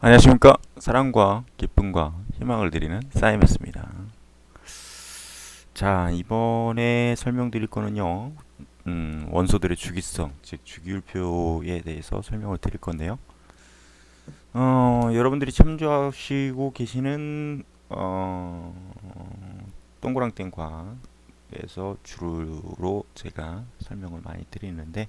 안녕하십니까. 사랑과 기쁨과 희망을 드리는 사이먼스입니다. 자 이번에 설명드릴 거는요. 음, 원소들의 주기성 즉 주기율표에 대해서 설명을 드릴 건데요. 어, 여러분들이 참조하시고 계시는 어, 동그랑땡과에서 주로 제가 설명을 많이 드리는데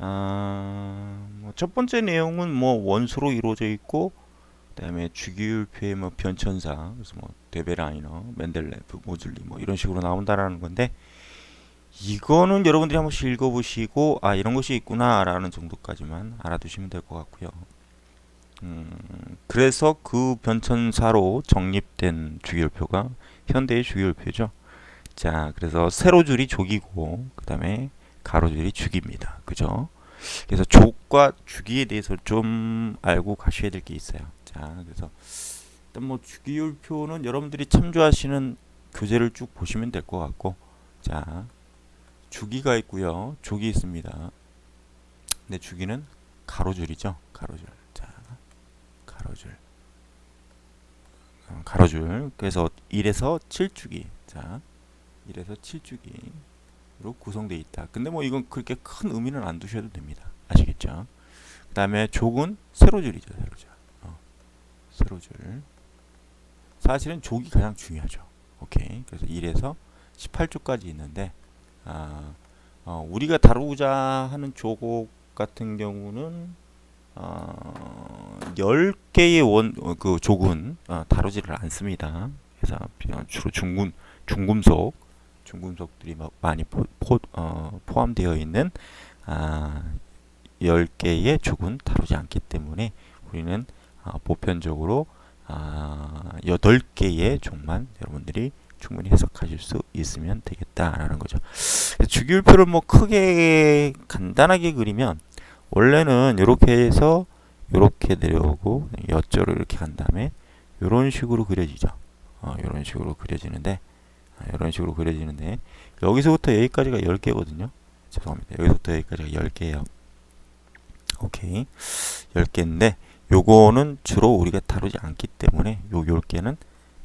아, 뭐 첫 번째 내용은 뭐 원소로 이루어져 있고 그다음에 주기율표의 뭐 변천사 그래서 뭐 데베라이너, 맨델레프, 모즐리 뭐 이런 식으로 나온다라는 건데 이거는 여러분들이 한 번씩 읽어보시고 아 이런 것이 있구나라는 정도까지만 알아두시면 될 것 같고요. 음, 그래서 그 변천사로 정립된 주기율표가 현대의 주기율표죠. 자, 그래서 세로줄이 족이고 그 다음에 가로줄이 주기입니다. 그죠? 그래서 족과 주기에 대해서 좀 알고 가셔야 될 게 있어요. 자, 그래서 일단 뭐 주기율표는 여러분들이 참조하시는 교재를 쭉 보시면 될 것 같고, 자, 주기가 있고요, 족이 있습니다. 근데 주기는 가로줄이죠, 가로줄. 자, 가로줄. 어, 가로줄. 그래서 1에서 7주기. 자, 1에서 7주기. 로 구성되어 있다. 근데 뭐 이건 그렇게 큰 의미는 안 두셔도 됩니다. 아시겠죠? 그 다음에 족은 세로줄이죠. 세로줄. 어, 세로줄. 사실은 족이 가장 중요하죠. 오케이. 그래서 1에서 18조까지 있는데 아, 어, 우리가 다루고자 하는 족 같은 경우는 어, 10개의 원, 어, 그 족은 어, 다루지를 않습니다. 그래서 주로 중금, 중금속 중금속들이 많이 포, 포, 어, 포함되어 있는 아, 10개의 족은 다루지 않기 때문에 우리는 아, 보편적으로 아, 8개의 족만 여러분들이 충분히 해석하실 수 있으면 되겠다라는 거죠. 주기율표를 뭐 크게 간단하게 그리면 원래는 이렇게 해서 이렇게 내려오고 여쪽으로 이렇게 간 다음에 이런 식으로 그려지죠. 어, 이런 식으로 그려지는데 이런 식으로 그려지는데 여기서부터 여기까지가 10개거든요. 죄송합니다. 여기서부터 여기까지가 10개예요. 오케이. 10개인데 요거는 주로 우리가 다루지 않기 때문에 요 10개는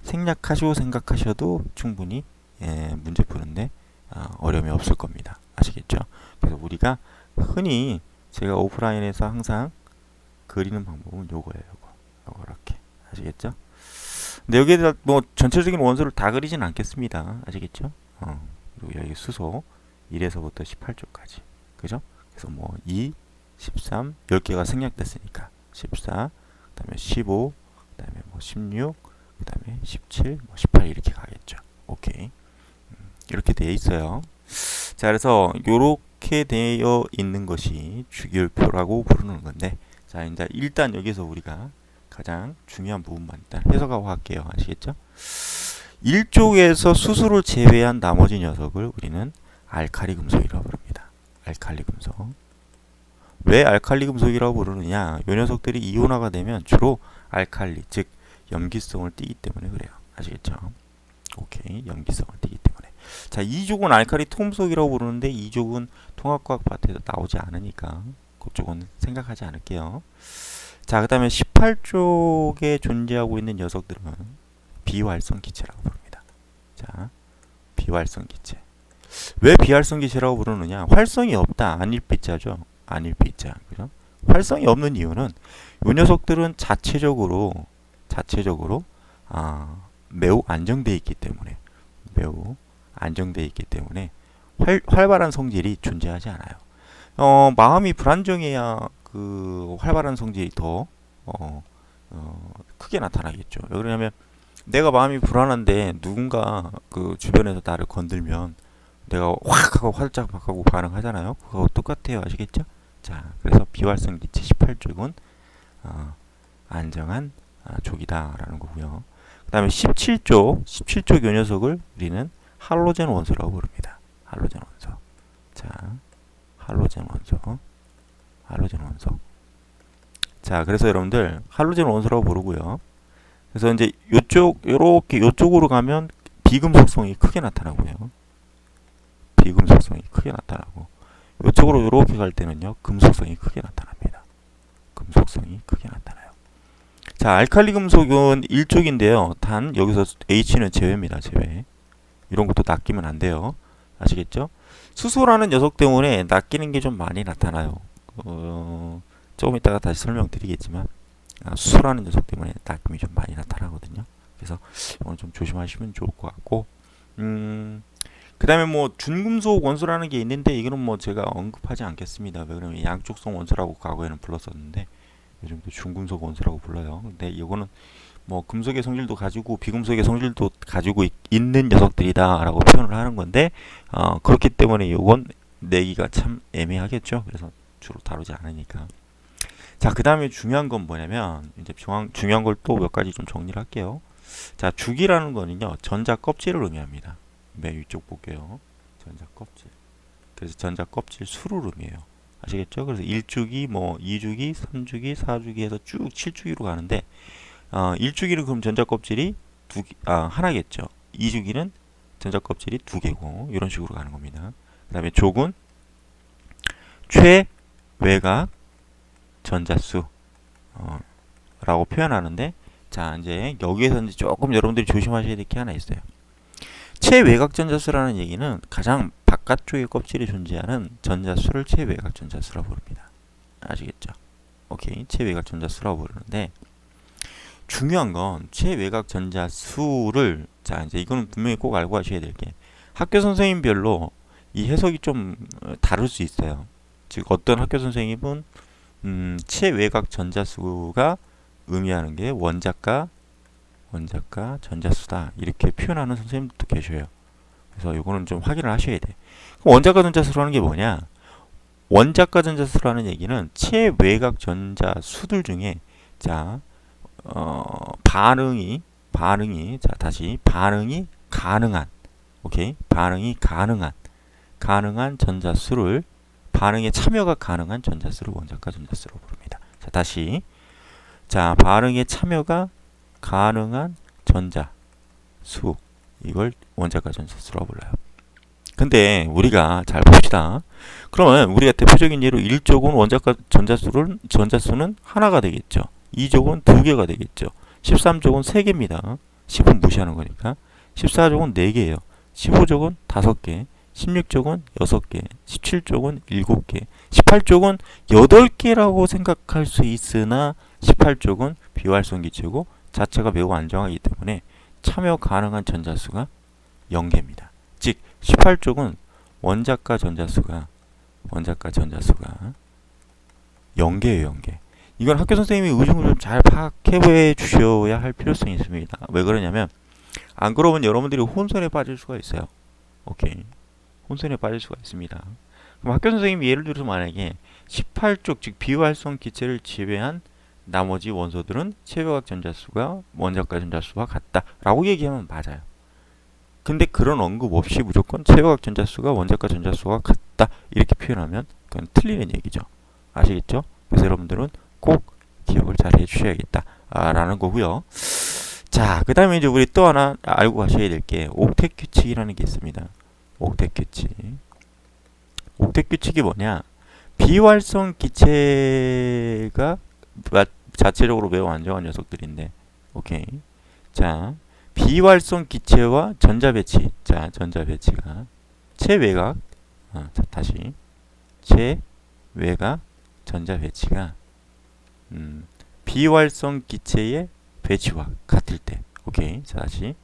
생략하시고 생각하셔도 충분히 예, 문제 푸는데 아, 어려움이 없을 겁니다. 아시겠죠? 그래서 우리가 흔히 제가 오프라인에서 항상 그리는 방법은 요거예요. 요거. 요거 이렇게. 아시겠죠? 근데 여기에다 뭐 전체적인 원소를 다 그리진 않겠습니다. 아시겠죠? 어, 그리고 여기 수소 1에서부터 18조까지. 그죠? 그래서 뭐 2, 13, 10개가 생략됐으니까 14, 그 다음에 15, 그 다음에 뭐 16, 그 다음에 17, 뭐 18 이렇게 가겠죠. 오케이. 음, 이렇게 되어 있어요. 자, 그래서 요렇게 되어 있는 것이 주기율표라고 부르는 건데 자, 이제 일단 여기서 우리가 가장 중요한 부분만 일단 해석하고 할게요. 아시겠죠? 1쪽에서 수소를 제외한 나머지 녀석을 우리는 알칼리 금속이라고 부릅니다. 알칼리 금속. 왜 알칼리 금속이라고 부르느냐? 이 녀석들이 이온화가 되면 주로 알칼리, 즉 염기성을 띠기 때문에 그래요. 아시겠죠? 오케이. 염기성을 띠기 때문에. 자, 이쪽은 알칼리 톰속이라고 부르는데 이쪽은 통합과학 파트에서 나오지 않으니까 그쪽은 생각하지 않을게요. 자, 그 다음에 18쪽에 존재하고 있는 녀석들은 비활성 기체라고 부릅니다. 자, 비활성 기체. 왜 비활성 기체라고 부르느냐? 활성이 없다. 안일비자죠. 안일비자. 그죠? 활성이 없는 이유는 이 녀석들은 자체적으로 자체적으로 아, 매우 안정되어 있기 때문에 매우 안정되어 있기 때문에 활, 활발한 성질이 존재하지 않아요. 어, 마음이 불안정해야 그 활발한 성질이 더 어, 어, 크게 나타나겠죠. 왜 그러냐면 내가 마음이 불안한데 누군가 그 주변에서 나를 건들면 내가 확 하고 활짝 막 하고 반응하잖아요. 그거 똑같아요. 아시겠죠? 자, 그래서 비활성 기체 18쪽은 어, 안정한 아, 족이다라는 거고요. 그 다음에 17쪽, 17쪽 요 녀석을 우리는 할로젠 원소라고 부릅니다. 할로젠 원소. 자, 할로젠 원소. 자, 그래서 여러분들 할로젠 원소라고 부르고요. 그래서 이제 요쪽 요렇게 요쪽으로 가면 비금속성이 크게 나타나고요. 비금속성이 크게 나타나고 요쪽으로 요렇게 갈 때는요. 금속성이 크게 나타납니다. 금속성이 크게 나타나요. 자, 알칼리 금속은 일족인데요. 단 여기서 H는 제외입니다. 제외. 이런 것도 낚이면 안 돼요. 아시겠죠? 수소라는 녀석 때문에 낚이는 게 좀 많이 나타나요. 어, 조금 이따가 다시 설명드리겠지만 아, 수소라는 녀석 때문에 낚임이 좀 많이 나타나거든요. 그래서 오늘 좀 조심하시면 좋을 것 같고 음, 그 다음에 뭐 준금속 원소라는 게 있는데 이거는 뭐 제가 언급하지 않겠습니다. 왜 그러면 양쪽성 원소라고 과거에는 불렀었는데 요즘도 중금속 원소라고 불러요. 근데 이거는 뭐 금속의 성질도 가지고 비금속의 성질도 가지고 있, 는 녀석들이다라고 표현을 하는 건데 어, 그렇기 때문에 이건 내기가 참 애매하겠죠. 그래서 주로 다루지 않으니까. 자, 그 다음에 중요한 건 뭐냐면 이제 중요한, 중요한 걸 또 몇 가지 좀 정리를 할게요. 자, 주기라는 거는요 전자 껍질을 의미합니다. 맨 위쪽 볼게요. 전자 껍질. 그래서 전자 껍질 수를 의미해요. 아시겠죠? 그래서 1주기, 뭐 2주기, 3주기, 4주기 해서 쭉 7주기로 가는데 어, 1주기는 그럼 전자 껍질이 두 아, 하나겠죠. 2주기는 전자 껍질이 두 개고 이런 식으로 가는 겁니다. 그 다음에 족은 최 외곽 전자수 어, 라고 표현하는데 자 이제 여기에서 이제 조금 여러분들이 조심하셔야 될 게 하나 있어요. 최외곽 전자수라는 얘기는 가장 바깥쪽에 껍질에 존재하는 전자수를 최외곽 전자수라고 부릅니다. 아시겠죠? 오케이 최외곽 전자수라고 부르는데 중요한 건 최외곽 전자수를 자 이제 이거는 분명히 꼭 알고 하셔야 될 게 학교 선생님별로 이 해석이 좀 어, 다를 수 있어요. 즉 어떤 학교 선생님은 음, 최외곽 전자수가 의미하는 게 원자가 원자가 전자수다 이렇게 표현하는 선생님도 계셔요. 그래서 이거는 좀 확인을 하셔야 돼. 원자가 전자수라는 게 뭐냐? 원자가 전자수라는 얘기는 최외곽 전자수들 중에 자 어, 반응이 반응이 자 다시 반응이 가능한 오케이 반응이 가능한 가능한 전자수를 반응에 참여가 가능한 전자수를 원자가 전자수로 부릅니다. 자 다시 자 반응에 참여가 가능한 전자수 이걸 원자가 전자수라고 불러요. 근데 우리가 잘 봅시다. 그러면 우리가 대표적인 예로 1족은 원자가 전자수를 전자수는 하나가 되겠죠. 2족은 두 개가 되겠죠. 13족은 3개입니다. 10은 무시하는 거니까. 14족은 4개예요. 15족은 5개. 16족은 6개. 17족은 7개. 18족은 8개라고 생각할 수 있으나 18족은 비활성 기체고 자체가 매우 안정하기 때문에 참여 가능한 전자수가 0개입니다. 즉 18쪽은 원자가 전자수가 원자가 전자수가 0개예요, 0개. 이건 학교 선생님이 의중을 좀 잘 파악해 주셔야 할 필요성이 있습니다. 왜 그러냐면 안 그러면 여러분들이 혼선에 빠질 수가 있어요. 오케이. 혼선에 빠질 수가 있습니다. 그럼 학교 선생님이 예를 들어서 만약에 18쪽 즉 비활성 기체를 제외한 나머지 원소들은 체외각 전자수가 원자가 전자수와 같다라고 얘기하면 맞아요. 근데 그런 언급 없이 무조건 체외각 전자수가 원자가 전자수와 같다 이렇게 표현하면 그건 틀리는 얘기죠. 아시겠죠? 그래서 여러분들은 꼭 기억을 잘 해주셔야겠다라는 거고요. 자, 그 다음에 이제 우리 또 하나 알고 가셔야 될 게 옥텟 규칙이라는 게 있습니다. 옥텟 규칙. 옥텟 규칙이 뭐냐? 비활성 기체가 자체적으로 매우 안정한 녀석들인데, 오케이. 자, 비활성 기체와 전자 배치. 자, 전자 배치가 최외곽. 어, 자, 다시 최외곽 전자 배치가 음, 비활성 기체의 배치와 같을 때. 오케이. 자, 다시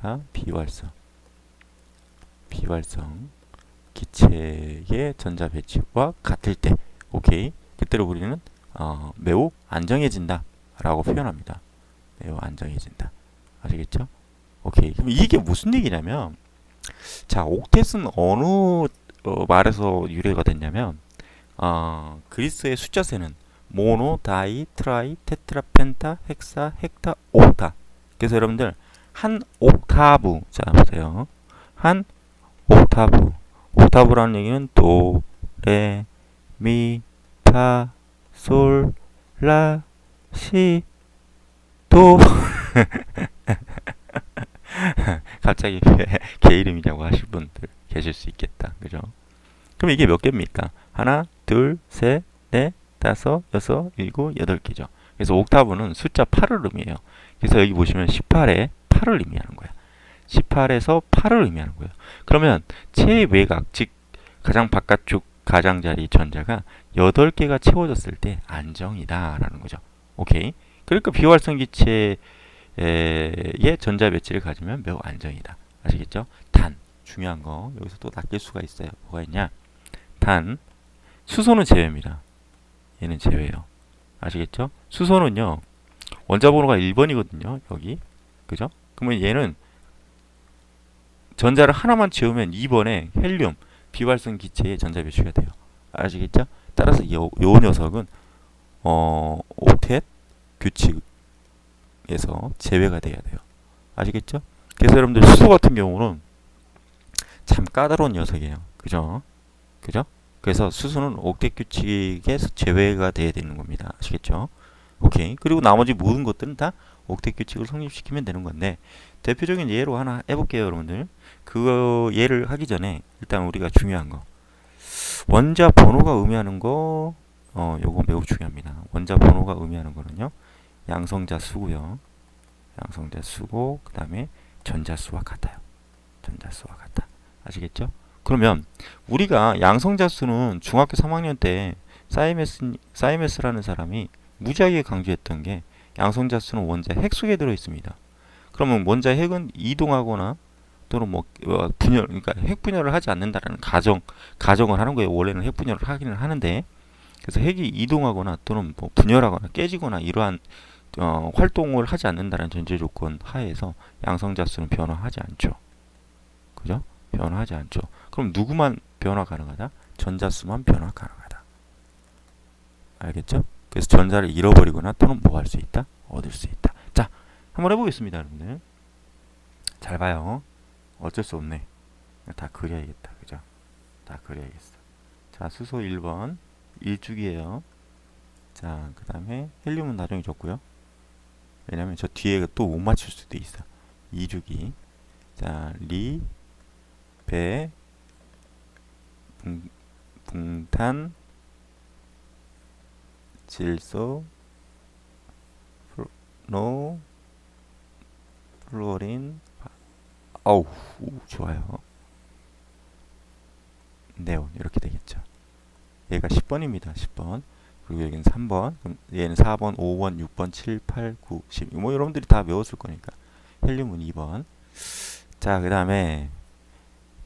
아, 비활성 비활성 기체의 전자 배치와 같을 때. 오케이. 그때로 우리는 어, 매우 안정해진다 라고 표현합니다. 매우 안정해진다. 아시겠죠? 오케이. 그럼 이게 무슨 얘기냐면 자, 옥텟은 어느 어, 말에서 유래가 됐냐면 어, 그리스의 숫자세는 모노, 다이, 트라이, 테트라, 펜타, 헥사, 헥타, 옥타. 그래서 여러분들 한 옥타브 자 보세요. 한 옥타브. 옥타브라는 얘기는 도, 레, 미, 파, 솔, 라, 시, 도. 갑자기 개 이름이냐고 하실 분들 계실 수 있겠다. 그죠? 그럼 이게 몇 개입니까? 하나, 둘, 셋, 넷, 다섯, 여섯, 일곱, 여덟 개죠. 그래서 옥타브는 숫자 8을 의미해요. 그래서 여기 보시면 18에 8을 의미하는 거야. 18에서 8을 의미하는 거예요. 그러면 최외곽, 즉 가장 바깥쪽 가장자리 전자가 8개가 채워졌을 때 안정이다라는 거죠. 오케이. 그러니까 비활성 기체의 전자 배치를 가지면 매우 안정이다. 아시겠죠? 단 중요한 거 여기서 또 낚일 수가 있어요. 뭐가 있냐? 단 수소는 제외입니다. 얘는 제외예요. 아시겠죠? 수소는요. 원자 번호가 1번이거든요. 여기. 그죠? 그러면 얘는 전자를 하나만 채우면 2번에 헬륨 비활성 기체의 전자 배치가 돼요. 아시겠죠? 따라서 이, 요 녀석은 어, 옥텟 규칙에서 제외가 돼야 돼요. 아시겠죠? 그래서 여러분들 수소 같은 경우는 참 까다로운 녀석이에요. 그죠? 그죠? 그래서 수소는 옥텟 규칙에서 제외가 돼야 되는 겁니다. 아시겠죠? 오케이. 그리고 나머지 모든 것들은 다 옥텟 규칙을 성립시키면 되는 건데 대표적인 예로 하나 해볼게요, 여러분들. 그 예를 하기 전에 일단 우리가 중요한 거 원자 번호가 의미하는 거 어, 요거 매우 중요합니다. 원자 번호가 의미하는 거는요. 양성자 수고요. 양성자 수고 그 다음에 전자 수와 같아요. 전자 수와 같다. 아시겠죠? 그러면 우리가 양성자 수는 중학교 3학년 때 사이메스 사이메스라는 사람이 무지하게 강조했던 게 양성자 수는 원자 핵 속에 들어 있습니다. 그러면 원자 핵은 이동하거나 또는 뭐 어, 분열 그러니까 핵 분열을 하지 않는다라는 가정 가정을 하는 거예요. 원래는 핵 분열을 하기는 하는데 그래서 핵이 이동하거나 또는 뭐 분열하거나 깨지거나 이러한 어, 활동을 하지 않는다는 전제 조건 하에서 양성자 수는 변화하지 않죠. 그죠? 변화하지 않죠. 그럼 누구만 변화 가능하다? 전자수만 변화 가능하다. 알겠죠? 그래서 전자를 잃어버리거나 또는 뭐 할 수 있다? 얻을 수 있다. 자, 한번 해보겠습니다, 여러분들. 잘 봐요. 어쩔 수 없네. 다 그려야겠다. 그죠? 다 그려야겠어. 자, 수소 1번. 1주기예요. 자, 그 다음에 헬륨은 나중에 줬고요. 왜냐면 저 뒤에 또 못 맞출 수도 있어. 2주기. 자, 리, 배, 붕, 붕탄, 질소, 노, 플로린, 어우, 좋아요. 네온, 이렇게 되겠죠. 얘가 10번입니다. 10번. 그리고 여기는 3번. 그럼 얘는 4번, 5번, 6번, 7, 8, 9, 10. 뭐 여러분들이 다 외웠을 거니까. 헬륨은 2번. 자, 그 다음에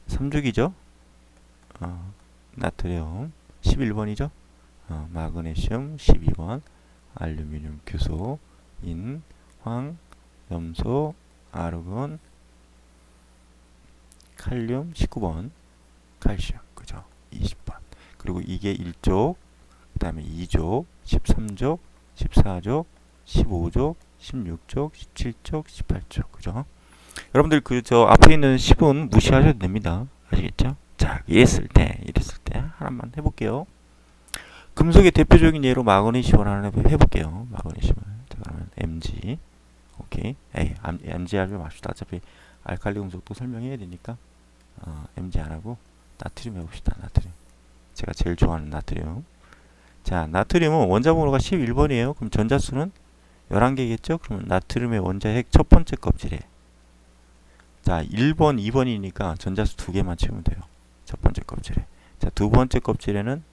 3주기죠. 어, 나트륨 11번이죠. 어, 마그네슘 12번. 알루미늄, 규소, 인, 황, 염소, 아르곤, 칼륨 19번. 칼슘. 그죠? 20번. 그리고 이게 1족, 그 다음에 2족, 13족, 14족, 15족, 16족, 17족, 18족. 그죠? 여러분들 그 저 앞에 있는 10은 무시하셔도 됩니다. 아시겠죠? 자, 이랬을 때, 이랬을 때 하나만 해볼게요. 금속의 대표적인 예로 마그네슘을 하나 해볼게요. 마그네슘을. 자, 그러면 Mg. 오케이. 에이, Mg 하지 맙시다. 어차피 알칼리 금속도 설명해야 되니까. 어, Mg 안 하고 나트륨 해봅시다. 나트륨. 제가 제일 좋아하는 나트륨. 자, 나트륨은 원자 번호가 11번이에요. 그럼 전자수는 11개겠죠? 그러면 나트륨의 원자 핵 첫 번째 껍질에 자, 1번, 2번이니까 전자수 두 개만 채우면 돼요. 첫 번째 껍질에. 자, 두 번째 껍질에는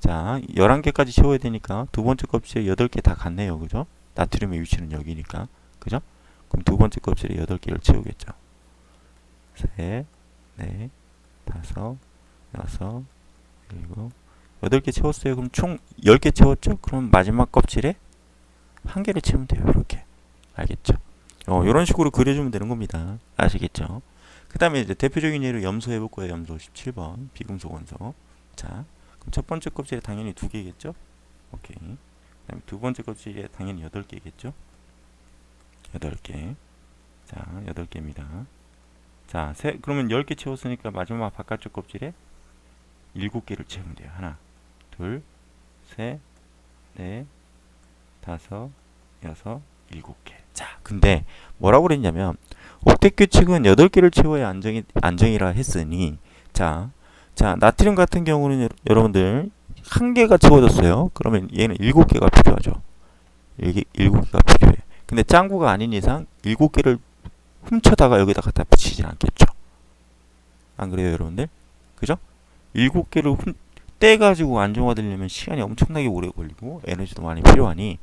자, 11개까지 채워야 되니까 두 번째 껍질에 8개 다 같네요. 그죠? 나트륨의 위치는 여기니까. 그죠? 그럼 두 번째 껍질에 8개를 채우겠죠. 셋, 넷, 다섯, 여섯, 일곱, 여덟 개 채웠어요. 그럼 총 10개 채웠죠? 그럼 마지막 껍질에 한 개를 채우면 돼요. 이렇게. 알겠죠? 어, 이런 식으로 그려주면 되는 겁니다. 아시겠죠? 그 다음에 이제 대표적인 예로 염소 해볼 거예요. 염소 17번. 비금속 원소. 자, 그럼 첫 번째 껍질에 당연히 두 개겠죠? 오케이. 그 다음에 두 번째 껍질에 당연히 여덟 개겠죠? 여덟 개. 자, 여덟 개입니다. 자, 세, 그러면 10개 채웠으니까 마지막 바깥쪽 껍질에 일곱 개를 채우면 돼요. 하나, 둘, 셋, 넷, 다섯, 여섯, 일곱 개. 자, 근데 뭐라고 그랬냐면 옥텟 규칙은 8개를 채워야 안정이 안정이라 했으니 자, 자, 나트륨 같은 경우는 여러분들 한 개가 채워졌어요. 그러면 얘는 일곱 개가 필요하죠. 이게 일곱 개가 필요해. 근데 짱구가 아닌 이상 일곱 개를 훔쳐다가 여기다 갖다 붙이진 않겠죠. 안 그래요, 여러분들? 그죠? 일곱 개를 훔, 떼가지고 안정화되려면 시간이 엄청나게 오래 걸리고 에너지도 많이 필요하니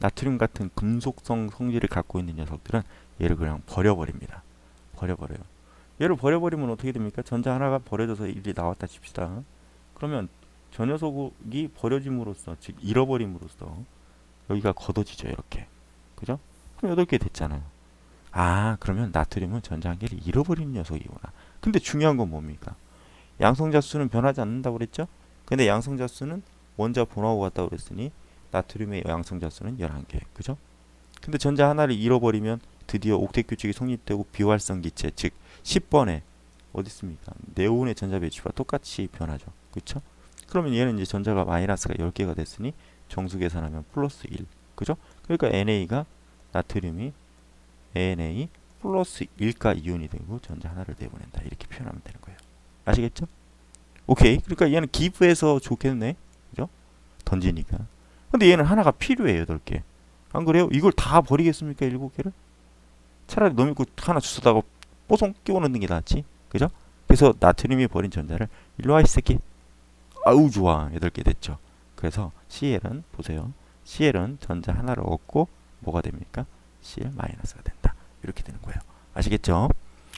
나트륨 같은 금속성 성질을 갖고 있는 녀석들은 얘를 그냥 버려버립니다. 버려버려요. 얘를 버려버리면 어떻게 됩니까? 전자 하나가 버려져서 일이 나왔다 칩시다. 그러면 저 녀석이 버려짐으로써 즉 잃어버림으로써 여기가 걷어지죠 이렇게 그죠? 그럼 8개 됐잖아요 아 그러면 나트륨은 전자 한 개를 잃어버린 녀석이구나 근데 중요한 건 뭡니까? 양성자 수는 변하지 않는다고 그랬죠? 근데 양성자 수는 원자 분화하고 같다고 그랬으니 나트륨의 양성자 수는 11개 그죠? 근데 전자 하나를 잃어버리면 드디어 옥텟 규칙이 성립되고 비활성 기체 즉 10번에 어디 있습니까? 네온의 전자 배치와 똑같이 변하죠 그쵸? 그러면 얘는 이제 전자가 마이너스가 10개가 됐으니 정수 계산하면 플러스 1. 그죠? 그러니까 NA가 나트륨이 Na 플러스 1가 이온이 되고 전자 하나를 내보낸다. 이렇게 표현하면 되는 거예요. 아시겠죠? 오케이. 그러니까 얘는 기브해서 좋겠네. 그죠? 던지니까. 근데 얘는 하나가 필요해. 8개. 안 그래요? 이걸 다 버리겠습니까? 7개를? 차라리 너 믿고 하나 주워다가 뽀송 끼워 넣는 게 낫지. 그죠? 그래서 나트륨이 버린 전자를 일로 와 이 새끼. 아우 좋아. 8개 됐죠. 그래서 CL은 보세요. CL은 전자 하나를 얻고 뭐가 됩니까? CL 마이너스가 된다. 이렇게 되는 거예요. 아시겠죠?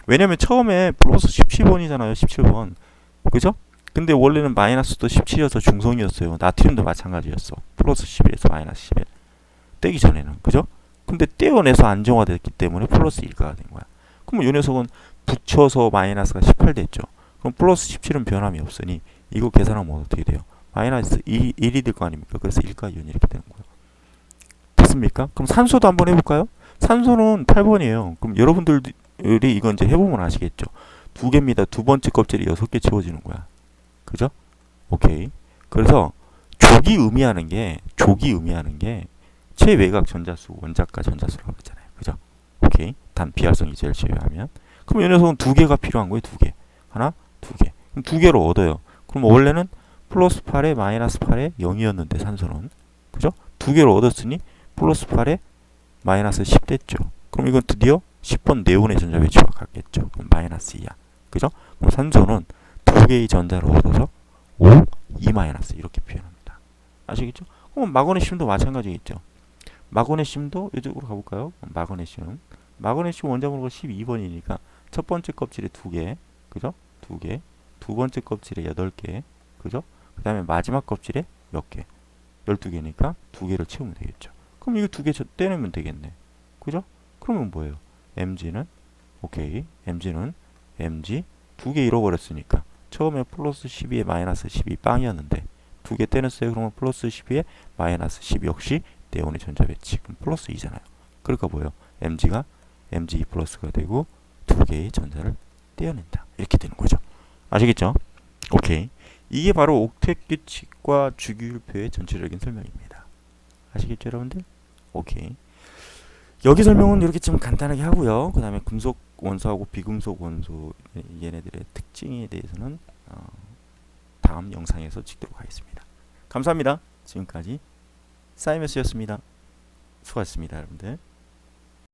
왜냐면 처음에 플러스 17번이잖아요. 17번. 그죠? 근데 원래는 마이너스도 17이어서 중성이었어요. 나트륨도 마찬가지였어. 플러스 11에서 마이너스 11. 떼기 전에는. 그죠? 근데 떼어내서 안정화됐기 때문에 플러스 1가 된 거야. 그럼 이 녀석은 붙여서 마이너스가 18 됐죠. 그럼 플러스 17은 변함이 없으니 이거 계산하면 어떻게 돼요? 마이너스 2, 1이 될 거 아닙니까? 그래서 1과 2은 이렇게 되는 거예요. 됐습니까? 그럼 산소도 한번 해볼까요? 산소는 8번이에요. 그럼 여러분들이 이건 이제 해보면 아시겠죠? 두 개입니다. 두 번째 껍질이 여섯 개 채워지는 거야. 그죠? 오케이. 그래서 족이 의미하는 게 족이 의미하는 게 최외곽 전자수 원자가 전자수라고 했잖아요. 그죠? 오케이. 단 비활성이 제일 제외하면 그럼 이 녀석은 두 개가 필요한 거예요. 두 개. 하나, 두 개. 그럼 두 개로 얻어요. 그럼 원래는 플러스 8에 마이너스 8에 0이었는데 산소는 그죠? 두 개를 얻었으니 플러스 8에 마이너스 10 됐죠. 그럼 이건 드디어 10번 네온의 전자 배치와 같겠죠. 그럼 마이너스 2야. 그죠? 그럼 산소는 두 개의 전자를 얻어서 5, 2 마이너스 이렇게 표현합니다. 아시겠죠? 그럼 마그네슘도 마찬가지겠죠. 마그네슘도 이쪽으로 가볼까요? 마그네슘. 마그네슘 원자번호가 12번이니까 첫 번째 껍질에 두 개, 그죠? 두 개. 두 번째 껍질에 여덟 개, 그죠? 그 다음에 마지막 껍질에 몇 개? 12개니까 두 개를 채우면 되겠죠. 그럼 이거 두 개 떼내면 되겠네. 그죠? 그러면 뭐예요? mg는 오케이. mg는 mg 두 개 잃어버렸으니까 처음에 플러스 12에 마이너스 12 빵이었는데 두 개 떼냈어요. 그러면 플러스 12에 마이너스 10 역시 네온의 전자 배치. 그럼 플러스 2잖아요. 그러니까 뭐예요? mg가 mg 플러스가 되고 두 개의 전자를 떼어낸다. 이렇게 되는 거죠. 아시겠죠? 오케이. 이게 바로 옥텟 규칙과 주기율표의 전체적인 설명입니다. 아시겠죠, 여러분들? 오케이. 여기 설명은 이렇게 좀 간단하게 하고요. 그 다음에 금속 원소하고 비금속 원소 얘네들의 특징에 대해서는 어, 다음 영상에서 찍도록 하겠습니다. 감사합니다. 지금까지 사이머스였습니다. 수고하셨습니다, 여러분들.